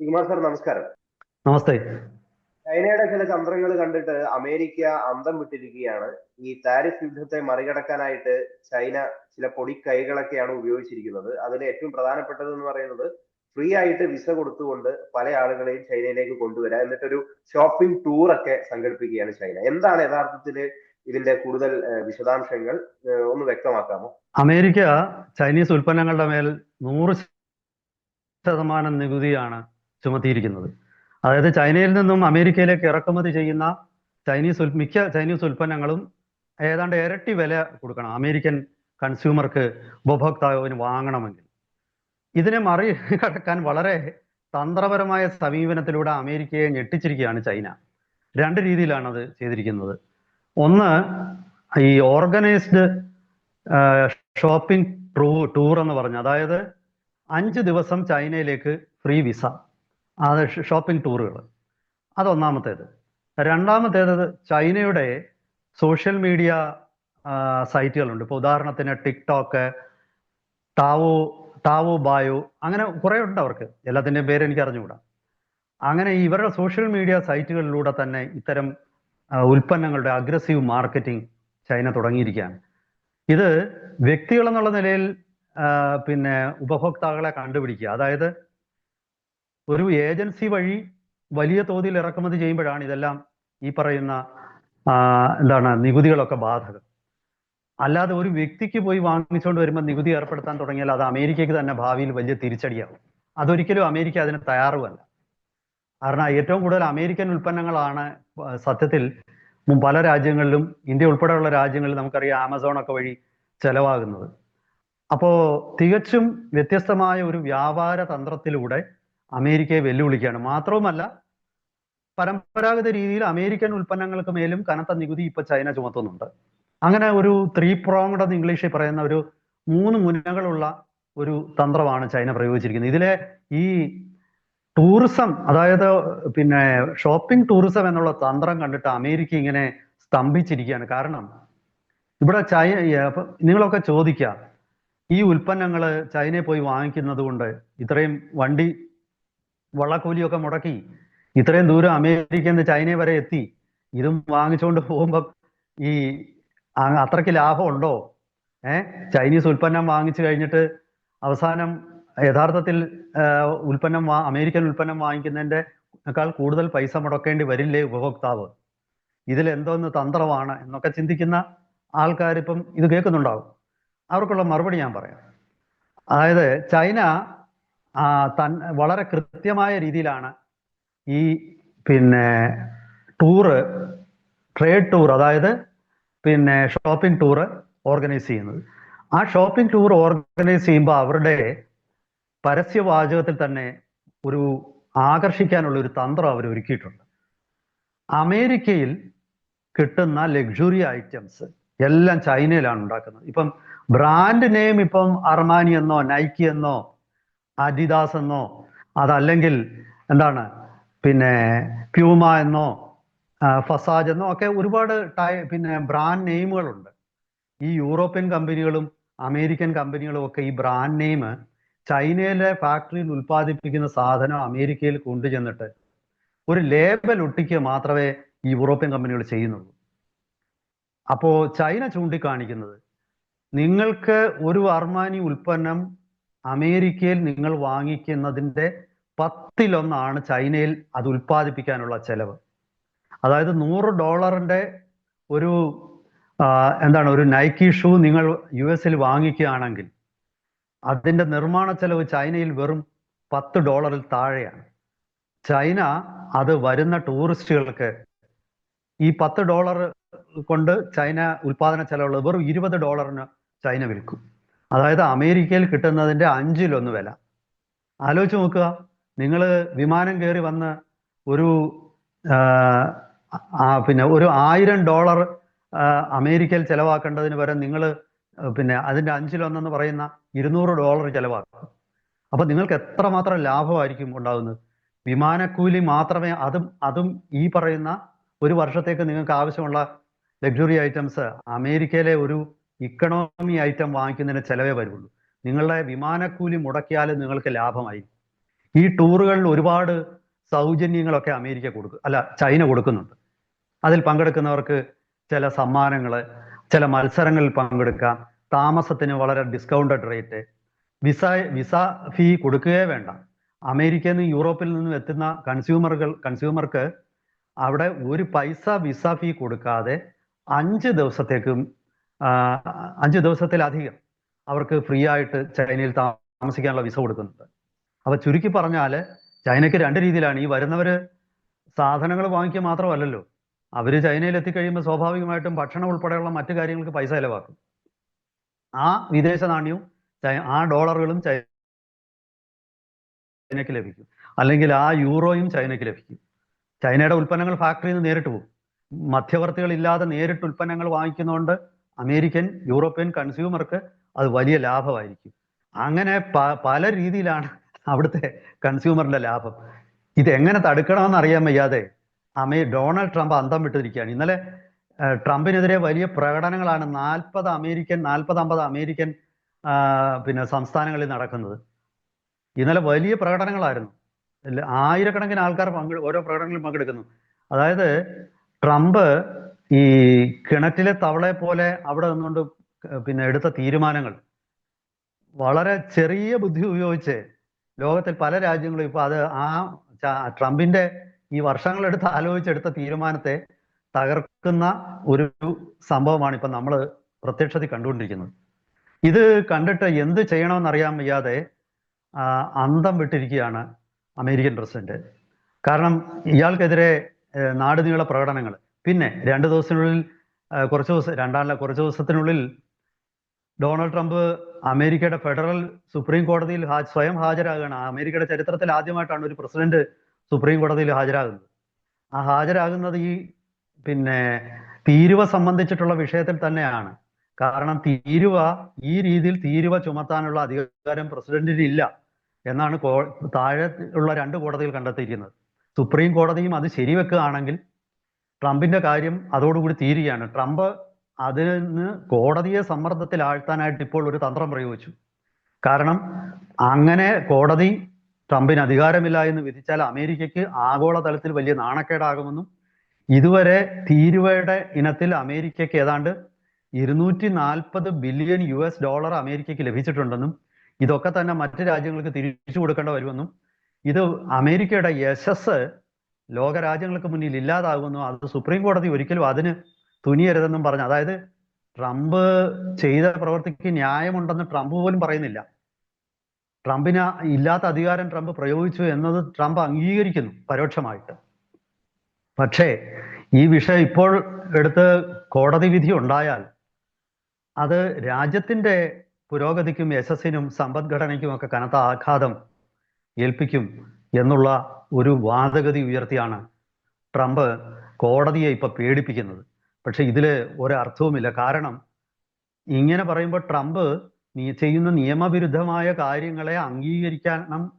Kumar sir നമസ്കാരം. നമസ്തേ. ചൈനയുടെ ചില തന്ത്രങ്ങൾ കണ്ടിട്ട് അമേരിക്ക അന്തം വിട്ടിരിക്കുകയാണ്. ഈ താരിഫ് യുദ്ധത്തെ മറികടക്കാനായിട്ട് ചൈന ചില പൊടിക്കൈകളൊക്കെയാണ് ഉപയോഗിച്ചിരിക്കുന്നത്. അതിൽ ഏറ്റവും പ്രധാനപ്പെട്ടത് എന്ന് പറയുന്നത് ഫ്രീ ആയിട്ട് വിസ കൊടുത്തുകൊണ്ട് പല ആളുകളെയും ചൈനയിലേക്ക് കൊണ്ടുവരാം. എന്നിട്ടൊരു ഷോപ്പിംഗ് ടൂർ ഒക്കെ സംഘടിപ്പിക്കുകയാണ് ചൈന. എന്താണ് യഥാർത്ഥത്തിൽ ഇതിന്റെ കൂടുതൽ വിശദാംശങ്ങൾ? ഒന്ന് വ്യക്തമാക്കാമോ? അമേരിക്ക ചൈനീസ് ഉൽപ്പന്നങ്ങളുടെ മേൽ നൂറ് ശതമാനം നികുതിയാണ് ചുമത്തിയിരിക്കുന്നത്. അതായത് ചൈനയിൽ നിന്നും അമേരിക്കയിലേക്ക് ഇറക്കുമതി ചെയ്യുന്ന ചൈനീസ് മിക്ക ചൈനീസ് ഉൽപ്പന്നങ്ങളും ഏതാണ്ട് ഇരട്ടി വില കൊടുക്കണം. അമേരിക്കൻ കൺസ്യൂമർക്ക് ഉപഭോക്താവിന് വാങ്ങണമെങ്കിൽ. ഇതിനെ മറികടക്കാൻ വളരെ തന്ത്രപരമായ സമീപനത്തിലൂടെ അമേരിക്കയെ ഞെട്ടിച്ചിരിക്കുകയാണ് ചൈന. രണ്ട് രീതിയിലാണ് അത് ചെയ്തിരിക്കുന്നത്. ഒന്ന് ഈ ഓർഗനൈസ്ഡ് ഷോപ്പിംഗ് ടൂ ടൂർ എന്ന് പറഞ്ഞ അതായത് അഞ്ച് ദിവസം ചൈനയിലേക്ക് ഫ്രീ വിസ. അത് ഷോപ്പിംഗ് ടൂറുകൾ. അതൊന്നാമത്തേത്. രണ്ടാമത്തേത് ചൈനയുടെ സോഷ്യൽ മീഡിയ സൈറ്റുകളുണ്ട്. ഇപ്പോൾ ഉദാഹരണത്തിന് ടിക്ടോക്ക് ടാവോ ടാവോ ബായോ അങ്ങനെ കുറേ ഉണ്ട് അവർക്ക്. എല്ലാത്തിന്റെയും പേര് എനിക്ക് അറിഞ്ഞുകൂടാ. അങ്ങനെ ഇവരുടെ സോഷ്യൽ മീഡിയ സൈറ്റുകളിലൂടെ തന്നെ ഇത്തരം ഉൽപ്പന്നങ്ങളുടെ അഗ്രസീവ് മാർക്കറ്റിംഗ് ചൈന തുടങ്ങിയിരിക്കുകയാണ്. ഇത് വ്യക്തികൾ എന്നുള്ള നിലയിൽ പിന്നെ ഉപഭോക്താക്കളെ കണ്ടുപിടിക്കുക. അതായത് ഒരു ഏജൻസി വഴി വലിയ തോതിൽ ഇറക്കുമതി ചെയ്യുമ്പോഴാണ് ഇതെല്ലാം ഈ പറയുന്ന എന്താണ് നികുതികളൊക്കെ ബാധകം. അല്ലാതെ ഒരു വ്യക്തിക്ക് പോയി വാങ്ങിച്ചുകൊണ്ട് വരുമ്പോൾ നികുതി ഏർപ്പെടുത്താൻ തുടങ്ങിയാൽ അത് അമേരിക്കയ്ക്ക് തന്നെ ഭാവിയിൽ വലിയ തിരിച്ചടിയാവും. അതൊരിക്കലും അമേരിക്ക അതിന് തയ്യാറുമല്ല. കാരണം ഏറ്റവും കൂടുതൽ അമേരിക്കൻ ഉൽപ്പന്നങ്ങളാണ് സത്യത്തിൽ പല രാജ്യങ്ങളിലും ഇന്ത്യ ഉൾപ്പെടെയുള്ള രാജ്യങ്ങളിൽ നമുക്കറിയാം ആമസോൺ ഒക്കെ വഴി ചെലവാകുന്നത്. അപ്പോ തികച്ചും വ്യത്യസ്തമായ ഒരു വ്യാപാര തന്ത്രത്തിലൂടെ അമേരിക്കയെ വെല്ലുവിളിക്കുകയാണ്. മാത്രവുമല്ല പരമ്പരാഗത രീതിയിൽ അമേരിക്കൻ ഉൽപ്പന്നങ്ങൾക്ക് മേലും കനത്ത നികുതി ഇപ്പൊ ചൈന ചുമത്തുന്നുണ്ട്. അങ്ങനെ ഒരു ത്രീ പ്രോങ്ഡ് എന്ന് ഇംഗ്ലീഷിൽ പറയുന്ന ഒരു മൂന്ന് മുനകളുള്ള ഒരു തന്ത്രമാണ് ചൈന പ്രയോഗിച്ചിരിക്കുന്നത്. ഇതിലെ ഈ ടൂറിസം അതായത് പിന്നെ ഷോപ്പിംഗ് ടൂറിസം എന്നുള്ള തന്ത്രം കണ്ടിട്ട് അമേരിക്ക ഇങ്ങനെ സ്തംഭിച്ചിരിക്കുകയാണ്. കാരണം ഇവിടെ ചൈന നിങ്ങളൊക്കെ ചോദിക്കുക ഈ ഉൽപ്പന്നങ്ങൾ ചൈനയിൽ പോയി വാങ്ങിക്കുന്നത് കൊണ്ട് ഇത്രയും വണ്ടി വള്ളക്കൂലിയൊക്കെ മുടക്കി. ഇത്രയും ദൂരം അമേരിക്കയിൽ നിന്ന് ചൈന വരെ എത്തി. ഇതും വാങ്ങിച്ചുകൊണ്ട് പോകുമ്പോൾ ഈ അത്രയ്ക്ക് ലാഭം ഉണ്ടോ ഏഹ് ചൈനീസ് ഉൽപ്പന്നം വാങ്ങിച്ചു കഴിഞ്ഞിട്ട് അവസാനം യഥാർത്ഥത്തിൽ ഉൽപ്പന്നം അമേരിക്കൻ ഉൽപ്പന്നം വാങ്ങിക്കുന്നതിന്റെക്കാൾ കൂടുതൽ പൈസ മുടക്കേണ്ടി വരില്ലേ ഉപഭോക്താവ്? ഇതിൽ എന്തോന്ന് തന്ത്രമാണ് എന്നൊക്കെ ചിന്തിക്കുന്ന ആൾക്കാരിപ്പം ഇത് കേൾക്കുന്നുണ്ടാവും. അവർക്കുള്ള മറുപടി ഞാൻ പറയാം. അതായത് ചൈന തൻ വളരെ കൃത്യമായ രീതിയിലാണ് ഈ പിന്നെ ടൂറ് ട്രേഡ് ടൂർ അതായത് പിന്നെ ഷോപ്പിംഗ് ടൂർ ഓർഗനൈസ് ചെയ്യുന്നത്. ആ ഷോപ്പിംഗ് ടൂർ ഓർഗനൈസ് ചെയ്യുമ്പോൾ അവരുടെ പരസ്യവാചകത്തിൽ തന്നെ ഒരു ആകർഷിക്കാനുള്ള ഒരു തന്ത്രം അവർ ഒരുക്കിയിട്ടുണ്ട്. അമേരിക്കയിൽ കിട്ടുന്ന ലക്ഷറി ഐറ്റംസ് എല്ലാം ചൈനയിലാണ് ഉണ്ടാക്കുന്നത്. ഇപ്പം ബ്രാൻഡ് നെയിം ഇപ്പം അർമാനി എന്നോ നൈക്കി എന്നോ അഡിദാസ് എന്നോ അതല്ലെങ്കിൽ എന്താണ് പിന്നെ പ്യൂമ എന്നോ ഫസാജ് എന്നോ ഒക്കെ ഒരുപാട് ടൈ പിന്നെ ബ്രാൻഡ് നെയിമുകളുണ്ട് ഈ യൂറോപ്യൻ കമ്പനികളും അമേരിക്കൻ കമ്പനികളും ഒക്കെ ഈ ബ്രാൻഡ് നെയിം ചൈനയിലെ ഫാക്ടറിയിൽ ഉൽപ്പാദിപ്പിക്കുന്ന സാധനം അമേരിക്കയിൽ കൊണ്ടുചെന്നിട്ട് ഒരു ലേബൽ ഒട്ടിക്കുക മാത്രമേ ഈ യൂറോപ്യൻ കമ്പനികൾ ചെയ്യുന്നുള്ളൂ. അപ്പോ ചൈന ചൂണ്ടിക്കാണിക്കുന്നത് നിങ്ങൾക്ക് ഒരു അർമാനി ഉൽപ്പന്നം അമേരിക്കയിൽ നിങ്ങൾ വാങ്ങിക്കുന്നതിന്റെ പത്തിലൊന്നാണ് ചൈനയിൽ അത് ഉൽപ്പാദിപ്പിക്കാനുള്ള ചെലവ്. അതായത് നൂറ് ഡോളറിന്റെ ഒരു എന്താണ് ഒരു നൈക്കി ഷൂ നിങ്ങൾ യു എസിൽ വാങ്ങിക്കുകയാണെങ്കിൽ അതിന്റെ നിർമ്മാണ ചെലവ് ചൈനയിൽ വെറും പത്ത് ഡോളറിൽ താഴെയാണ്. ചൈന അത് വരുന്ന ടൂറിസ്റ്റുകൾക്ക് ഈ പത്ത് ഡോളർ കൊണ്ട് ചൈന ഉൽപാദന ചെലവുള്ളത് വെറും ഇരുപത് ഡോളറിന് ചൈന വിൽക്കും. അതായത് അമേരിക്കയിൽ കിട്ടുന്നതിന്റെ അഞ്ചിലൊന്ന് വില. ആലോചിച്ച് നോക്കുക. നിങ്ങൾ വിമാനം കയറി വന്ന് ഒരു പിന്നെ ഒരു ആയിരം ഡോളർ അമേരിക്കയിൽ ചിലവാക്കേണ്ടതിന് പകരം നിങ്ങൾ പിന്നെ അതിന്റെ അഞ്ചിലൊന്നെന്ന് പറയുന്ന ഇരുന്നൂറ് ഡോളർ ചിലവാക്കും. അപ്പൊ നിങ്ങൾക്ക് എത്രമാത്രം ലാഭമായിരിക്കും ഉണ്ടാകുന്നത് വിമാനക്കൂലി മാത്രമേ അതും അതും ഈ പറയുന്ന ഒരു വർഷത്തേക്ക് നിങ്ങൾക്ക് ആവശ്യമുള്ള ലക്ഷറി ഐറ്റംസ് അമേരിക്കയിലെ ഒരു ഇക്കണോമി ഐറ്റം വാങ്ങിക്കുന്നതിന് ചിലവേ വരുള്ളൂ. നിങ്ങളുടെ വിമാനക്കൂലി മുടക്കിയാൽ നിങ്ങൾക്ക് ലാഭമായി ഈ ടൂറുകളിൽ ഒരുപാട് സൗജന്യങ്ങളൊക്കെ അമേരിക്ക കൊടുക്കും അല്ല ചൈന കൊടുക്കുന്നുണ്ട്. അതിൽ പങ്കെടുക്കുന്നവർക്ക് ചില സമ്മാനങ്ങൾ ചില മത്സരങ്ങളിൽ പങ്കെടുക്കാം. താമസത്തിന് വളരെ discounted rate visa visa fee കൊടുക്കുകയേ വേണ്ട. അമേരിക്കയിൽ നിന്ന് യൂറോപ്പിൽ നിന്നും എത്തുന്ന കൺസ്യൂമറുകൾ കൺസ്യൂമർക്ക് അവിടെ ഒരു പൈസ വിസ ഫീ കൊടുക്കാതെ അഞ്ച് ദിവസത്തേക്കും അഞ്ച് ദിവസത്തിലധികം അവർക്ക് ഫ്രീ ആയിട്ട് ചൈനയിൽ താമസിക്കാനുള്ള വിസ കൊടുക്കുന്നുണ്ട്. അപ്പൊ ചുരുക്കി പറഞ്ഞാൽ ചൈനയ്ക്ക് രണ്ട് രീതിയിലാണ്. ഈ വരുന്നവര് സാധനങ്ങൾ വാങ്ങിക്കുക മാത്രമല്ലല്ലോ. അവർ ചൈനയിൽ എത്തിക്കഴിയുമ്പോൾ സ്വാഭാവികമായിട്ടും ഭക്ഷണം ഉൾപ്പെടെയുള്ള മറ്റു കാര്യങ്ങൾക്ക് പൈസ ചിലവാക്കും. ആ വിദേശ നാണ്യവും ആ ഡോളറുകളും ചൈനയ്ക്ക് ലഭിക്കും. അല്ലെങ്കിൽ ആ യൂറോയും ചൈനയ്ക്ക് ലഭിക്കും. ചൈനയുടെ ഉൽപ്പന്നങ്ങൾ ഫാക്ടറിയിൽ നിന്ന് നേരിട്ട് പോകും. മധ്യവർത്തികളില്ലാതെ നേരിട്ട് ഉൽപ്പന്നങ്ങൾ വാങ്ങിക്കുന്നതുകൊണ്ട് അമേരിക്കൻ യൂറോപ്യൻ കൺസ്യൂമർക്ക് അത് വലിയ ലാഭമായിരിക്കും. അങ്ങനെ പല രീതിയിലാണ് അവിടുത്തെ കൺസ്യൂമറിന്റെ ലാഭം. ഇത് എങ്ങനെ തടുക്കണമെന്ന് അറിയാൻ വയ്യാതെ അമേ ഡൊണാൾഡ് ട്രംപ് അന്തം വിട്ടിരിക്കുകയാണ്. ഇന്നലെ ട്രംപിനെതിരെ വലിയ പ്രകടനങ്ങളാണ് നാൽപ്പത് അമേരിക്കൻ നാൽപ്പത് അമ്പത് അമേരിക്കൻ പിന്നെ സംസ്ഥാനങ്ങളിൽ നടക്കുന്നത്. ഇന്നലെ വലിയ പ്രകടനങ്ങളായിരുന്നു. ആയിരക്കണക്കിന് ആൾക്കാർ പങ്കെടു ഓരോ പ്രകടനങ്ങളിൽ പങ്കെടുക്കുന്നു. അതായത് ട്രംപ് ഈ കിണറ്റിലെ തവളയെ പോലെ അവിടെ നിന്നുകൊണ്ട് പിന്നെ എടുത്ത തീരുമാനങ്ങൾ വളരെ ചെറിയ ബുദ്ധി ഉപയോഗിച്ച് ലോകത്തിൽ പല രാജ്യങ്ങളും ഇപ്പൊ അത് ആ ട്രംപിന്റെ ഈ വർഷങ്ങളെടുത്ത് ആലോചിച്ചെടുത്ത തീരുമാനത്തെ തകർക്കുന്ന ഒരു സംഭവമാണ് ഇപ്പൊ നമ്മൾ പ്രത്യക്ഷത്തിൽ കണ്ടുകൊണ്ടിരിക്കുന്നത്. ഇത് കണ്ടിട്ട് എന്ത് ചെയ്യണമെന്ന് അറിയാൻ വയ്യാതെ അന്തം വിട്ടിരിക്കുകയാണ് അമേരിക്കൻ പ്രസിഡന്റ്. കാരണം ഇയാൾക്കെതിരെ നാടുനീള പ്രകടനങ്ങൾ. പിന്നെ രണ്ട് ദിവസത്തിനുള്ളിൽ കുറച്ച് ദിവസം രണ്ടാമല്ല കുറച്ച് ദിവസത്തിനുള്ളിൽ ഡൊണാൾഡ് ട്രംപ് അമേരിക്കയുടെ ഫെഡറൽ സുപ്രീം കോടതിയിൽ സ്വയം ഹാജരാകുകയാണ്. അമേരിക്കയുടെ ചരിത്രത്തിൽ ആദ്യമായിട്ടാണ് ഒരു പ്രസിഡന്റ് സുപ്രീം കോടതിയിൽ ഹാജരാകുന്നത്. ആ ഹാജരാകുന്നത് ഈ പിന്നെ തീരുവ സംബന്ധിച്ചിട്ടുള്ള വിഷയത്തിൽ തന്നെയാണ്. കാരണം തീരുവ ഈ രീതിയിൽ തീരുവ ചുമത്താനുള്ള അധികാരം പ്രസിഡന്റിന് ഇല്ല എന്നാണ് താഴെ ഉള്ള രണ്ട് കോടതികൾ കണ്ടെത്തിയിരിക്കുന്നത്. സുപ്രീം കോടതിയും അത് ശരിവെക്കുകയാണെങ്കിൽ ട്രംപിന്റെ കാര്യം അതോടുകൂടി തീരുകയാണ്. ട്രംപ് അതിന് കോടതിയെ സമ്മർദ്ദത്തിൽ ആഴ്ത്താനായിട്ട് ഇപ്പോൾ ഒരു തന്ത്രം പ്രയോഗിച്ചു. കാരണം അങ്ങനെ കോടതി ട്രംപിന് അധികാരമില്ല എന്ന് വിധിച്ചാൽ അമേരിക്കയ്ക്ക് ആഗോളതലത്തിൽ വലിയ നാണക്കേടാകുമെന്നും ഇതുവരെ തീരുവയുടെ ഇനത്തിൽ അമേരിക്കയ്ക്ക് ഏതാണ്ട് ഇരുന്നൂറ്റി നാൽപ്പത് ബില്യൺ യു എസ് ഡോളർ അമേരിക്കയ്ക്ക് ലഭിച്ചിട്ടുണ്ടെന്നും ഇതൊക്കെ തന്നെ മറ്റു രാജ്യങ്ങൾക്ക് തിരിച്ചു കൊടുക്കേണ്ട വരുമെന്നും ഇത് അമേരിക്കയുടെ യശസ് ലോകരാജ്യങ്ങൾക്ക് മുന്നിൽ ഇല്ലാതാകുമെന്നും അത് സുപ്രീം കോടതി ഒരിക്കലും അതിന് തുനിയരുതെന്നും പറഞ്ഞു. അതായത് ട്രംപ് ചെയ്ത പ്രവൃത്തിക്ക് ന്യായമുണ്ടെന്ന് ട്രംപ് പോലും പറയുന്നില്ല. ട്രംപിന് ഇല്ലാത്ത അധികാരം ട്രംപ് പ്രയോഗിച്ചു എന്നത് ട്രംപ് അംഗീകരിക്കുന്നു പരോക്ഷമായിട്ട്. പക്ഷേ ഈ വിഷയം ഇപ്പോൾ എടുത്ത് കോടതി വിധി ഉണ്ടായാൽ അത് രാജ്യത്തിന്റെ പുരോഗതിക്കും യശസ്സിനും സമ്പദ്ഘടനയ്ക്കും ഒക്കെ കനത്ത ആഘാതം ഏൽപ്പിക്കും എന്നുള്ള ഒരു വാദഗതി ഉയർത്തിയാണ് ട്രംപ് കോടതിയെ ഇപ്പൊ പേടിപ്പിക്കുന്നത്. പക്ഷെ ഇതിൽ ഒരർത്ഥവുമില്ല. കാരണം ഇങ്ങനെ പറയുമ്പോൾ ട്രംപ് നീ ചെയ്യുന്ന നിയമവിരുദ്ധമായ കാര്യങ്ങളെ അംഗീകരിക്കണം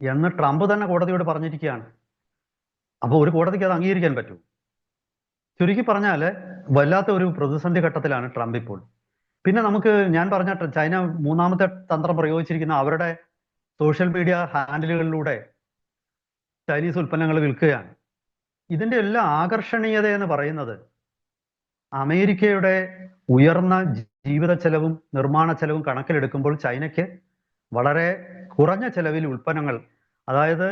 എന്ന് ട്രംപ് തന്നെ കോടതിയോട് പറഞ്ഞിരിക്കുകയാണ്. അപ്പോൾ ഒരു കോടതിക്ക് അത് അംഗീകരിക്കാൻ പറ്റൂ. ചുരുക്കി പറഞ്ഞാൽ വല്ലാത്ത ഒരു പ്രതിസന്ധി ഘട്ടത്തിലാണ് ട്രംപ് ഇപ്പോൾ. പിന്നെ നമുക്ക് ഞാൻ പറഞ്ഞ ചൈന മൂന്നാമത്തെ തന്ത്രം പ്രയോഗിച്ചിരിക്കുന്ന അവരുടെ സോഷ്യൽ മീഡിയ ഹാൻഡിലുകളിലൂടെ ചൈനീസ് ഉൽപ്പന്നങ്ങൾ വിൽക്കുകയാണ്. ഇതിന്റെ എല്ലാം ആകർഷണീയത എന്ന് പറയുന്നത് അമേരിക്കയുടെ ഉയർന്ന ജീവിത ചെലവും നിർമ്മാണ ചെലവും കണക്കിലെടുക്കുമ്പോൾ ചൈനയ്ക്ക് വളരെ കുറഞ്ഞ ചെലവിൽ ഉൽപ്പന്നങ്ങൾ അതായത്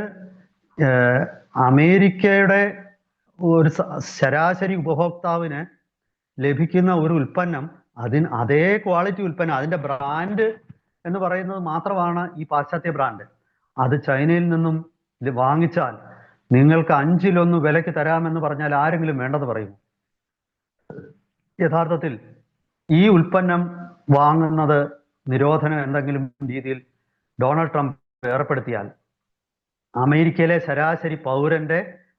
അമേരിക്കയുടെ ഒരു ശരാശരി ഉപഭോക്താവിന് ലഭിക്കുന്ന ഒരു ഉൽപ്പന്നം അതിന് അതേ ക്വാളിറ്റി ഉൽപ്പന്നം അതിന്റെ ബ്രാൻഡ് എന്ന് പറയുന്നത് മാത്രമാണ് ഈ പാശ്ചാത്യ ബ്രാൻഡ്. അത് ചൈനയിൽ നിന്നും ഇത് വാങ്ങിച്ചാൽ നിങ്ങൾക്ക് അഞ്ചിലൊന്ന് വിലയ്ക്ക് തരാമെന്ന് പറഞ്ഞാൽ ആരെങ്കിലും വേണ്ടത് പറയും. യഥാർത്ഥത്തിൽ ഈ ഉൽപ്പന്നം വാങ്ങുന്നത് നിരോധനം എന്തെങ്കിലും രീതിയിൽ ഡൊണാൾഡ് ട്രംപ് ഏർപ്പെടുത്തിയാൽ അമേരിക്കയിലെ ശരാശരി പൗരന്റെ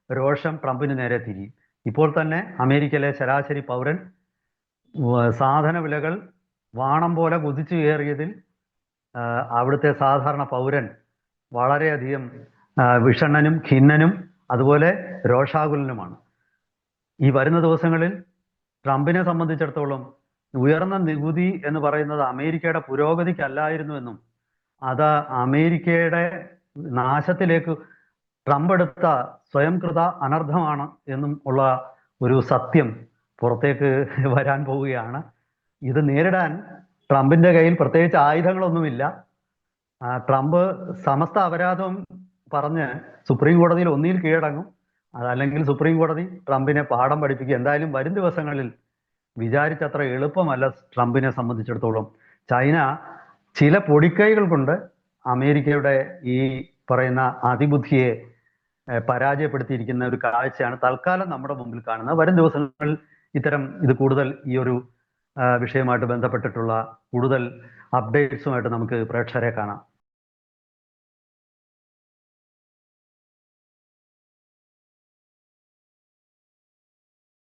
രോഷം ട്രംപിന് നേരെ തിരിയും. ഇപ്പോൾ തന്നെ അമേരിക്കയിലെ ശരാശരി പൗരൻ സാധന വിലകൾ വാണം പോലെ കുതിച്ചു കയറിയതിൽ അവിടുത്തെ സാധാരണ പൗരൻ വളരെയധികം വിഷണ്ണനും ഖിന്നനും അതുപോലെ രോഷാകുലനുമാണ്. ഈ വരുന്ന ദിവസങ്ങളിൽ ട്രംപിനെ സംബന്ധിച്ചിടത്തോളം ഉയർന്ന നികുതി എന്ന് പറയുന്നത് അമേരിക്കയുടെ പുരോഗതിക്കല്ലായിരുന്നുവെന്നും അത് അമേരിക്കയുടെ നാശത്തിലേക്ക് ട്രംപ് എടുത്ത സ്വയംകൃത അനർത്ഥമാണ് എന്നും ഉള്ള ഒരു സത്യം പുറത്തേക്ക് വരാൻ പോവുകയാണ്. ഇത് നേരിടാൻ ട്രംപിന്റെ കയ്യിൽ പ്രത്യേകിച്ച് ആയുധങ്ങളൊന്നുമില്ല. ട്രംപ് സമസ്ത അപരാധം പറഞ്ഞ് സുപ്രീം കോടതിയിൽ ഒന്നിൽ കീഴടങ്ങും. അതല്ലെങ്കിൽ സുപ്രീം കോടതി ട്രംപിനെ പാഠം പഠിപ്പിക്കുക. എന്തായാലും വരും ദിവസങ്ങളിൽ വിചാരിച്ചത്ര എളുപ്പമല്ല ട്രംപിനെ സംബന്ധിച്ചിടത്തോളം. ചൈന ചില പൊടിക്കൈകൾ കൊണ്ട് അമേരിക്കയുടെ ഈ പറയുന്ന അതിബുദ്ധിയെ പരാജയപ്പെടുത്തിയിരിക്കുന്ന ഒരു കാഴ്ചയാണ് തൽക്കാലം നമ്മുടെ മുമ്പിൽ കാണുന്നത്. വരും ദിവസങ്ങളിൽ ഇത്തരം ഇത് കൂടുതൽ ഈ ഒരു വിഷയമായിട്ട് ബന്ധപ്പെട്ടിട്ടുള്ള കൂടുതൽ അപ്ഡേറ്റ്സുമായിട്ട് നമുക്ക് പ്രേക്ഷകരെ കാണാം.